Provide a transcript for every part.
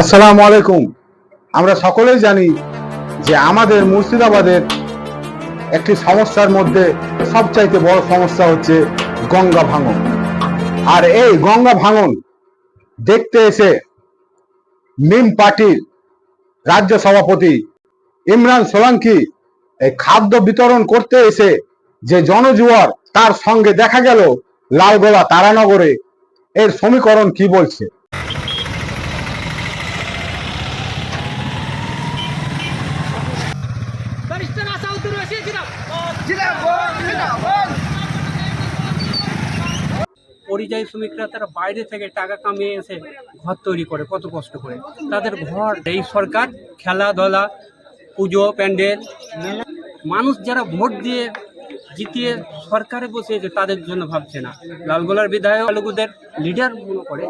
আসসালামু আলাইকুম। আমরা সকলেই জানি যে আমাদের মুর্শিদাবাদের একটি সমস্যার মধ্যে সবচাইতে বড় সমস্যা হচ্ছে গঙ্গা ভাঙন। আর এই গঙ্গা ভাঙন দেখতে এসে মিম পার্টির রাজ্য সভাপতি ইমরান সোলাঙ্কি এই খাদ্য বিতরণ করতে এসে যে জনজুয়ার তার সঙ্গে দেখা গেল লালগোলা তারানগরে। এর সমীকরণ কি বলছে? পরিযায়ী শ্রমিকরা তারা বাইরে থেকে টাকা কামিয়ে এসে ঘর তৈরি করে, কত কষ্ট করে। তাদের ঘর, এই সরকার, খেলাধুলা, পুজো, প্যান্ডেল মানুষ যারা ভোট দিয়ে জিতিয়ে সরকারে বসিয়েছে, তাদের জন্য ভাবছে না। লালগোলার বিধায়ক আলুগুদের লিডার মনে করে।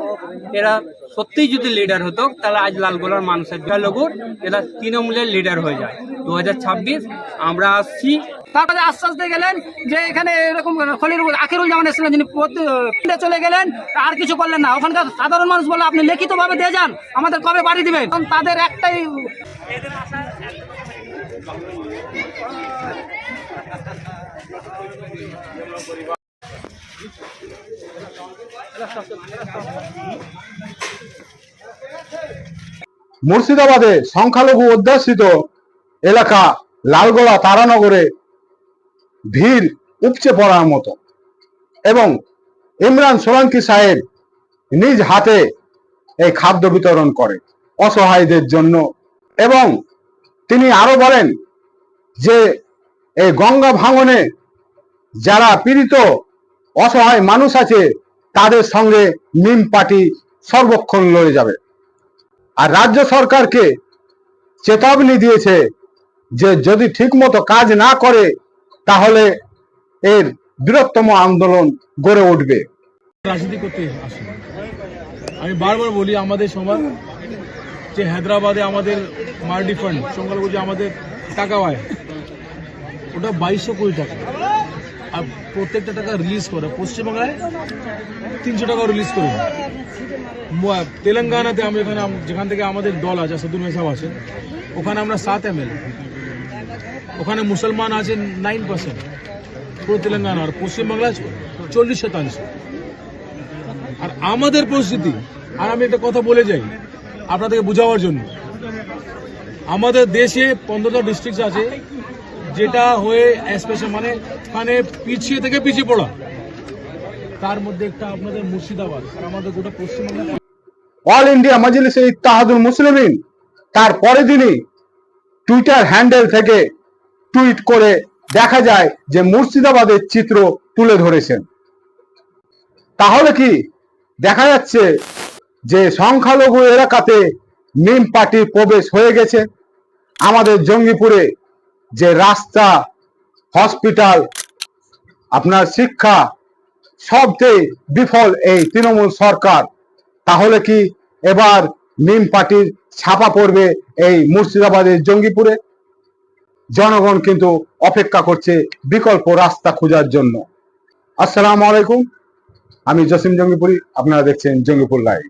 এরা সত্যিই যদি লিডার হতো, তাহলে আজ লালগোলার মানুষের লগুর এরা তৃণমূলের লিডার হয়ে যায়। দু হাজার ছাব্বিশ, আমরা আসছি। তারপরে আশ্বাস দিয়ে গেলেন যে এখানে এরকম খলিল আখিরুল জামান এসেছিলেন, যিনি চলে গেলেন, আর কিছু করলেন না। ওখানকার সাধারণ মানুষ বলে, আপনি লিখিতভাবে দিয়ে যান, আমাদের কবে বাড়ি দিবেন? তাদের একটাই মুর্শিদাবাদে সংখ্যালঘু অধ্যাসিত এলাকা লালগোলা তারানগরে ভিড় উপচে পড়ার মতো। এবং ইমরান সোলাঙ্কি সাহেব নিজ হাতে এই খাদ্য বিতরণ করে অসহায়দের জন্য। এবং তিনি আরও বলেন যে এই গঙ্গা ভাঙনে যারা পীড়িত, অসহায় মানুষ আছে, তাদের সঙ্গে নিম পার্টি সর্বক্ষণ লড়ে যাবে। আর রাজ্য সরকারকে চেতাবনী দিয়েছে যে যদি ঠিকমতো কাজ না করে, তাহলে এর বৃহত্তম আন্দোলন গড়ে উঠবে। রাজনীতি করতে আমি বারবার বলি, আমাদের সবার যে হায়দ্রাবাদে আমাদের মার্ডি ফান্ড সংখ্যালঘু যে আমাদের টাকা হয়, ওটা বাইশশো কোটি টাকা। আর প্রত্যেকটা টাকা রিলিজ করে। পশ্চিমবাংলায় তিনশো টাকা রিলিজ করে তেলেঙ্গানাতে আমি এখানে যেখান থেকে আমাদের দল আছে সদুল মেসাব আছে ওখানে আমরা সাত এম ওখানে মুসলমান আছে নাইন পার্সেন্ট পুরো তেলেঙ্গানা, আর পশ্চিমবাংলায় চল্লিশ শতাংশ। আর আমাদের পরিস্থিতি, আর আমি একটা কথা বলে যাই আপনাদেরকে বোঝাবার জন্য। আমাদের দেশে পনেরোটা ডিস্ট্রিক্ট আছে যেটা হয়ে স্পেশাল মানে মানে পিছিয়ে থেকে পিছিয়ে পড়া। তার মধ্যে একটা আপনাদের মুর্শিদাবাদ আমাদের গোটা পশ্চিমবঙ্গ। অল ইন্ডিয়া মজলিসে ইত্তাহাদুল মুসলিমিন, তার পরের দিনই টুইটার হ্যান্ডেল থেকে টুইট করে দেখা যায় যে মুর্শিদাবাদের চিত্র তুলে ধরেছেন। তাহলে কি দেখা যাচ্ছে যে সংখ্যালঘু এলাকাতে মিম পার্টির প্রবেশ হয়ে গেছে? আমাদের জঙ্গিপুরে যে রাস্তা হসপিটাল আপনার শিক্ষা, সবচেয়ে বিফল এই তৃণমূল সরকার। তাহলে কি এবার নিম পার্টির ছাপা পড়বে এই মুর্শিদাবাদের জঙ্গিপুরে? জনগণ কিন্তু অপেক্ষা করছে বিকল্প রাস্তা খোঁজার জন্য। আসসালামু আলাইকুম, আমি জসিম জঙ্গিপুরি, আপনারা দেখছেন জঙ্গিপুর লাইভ।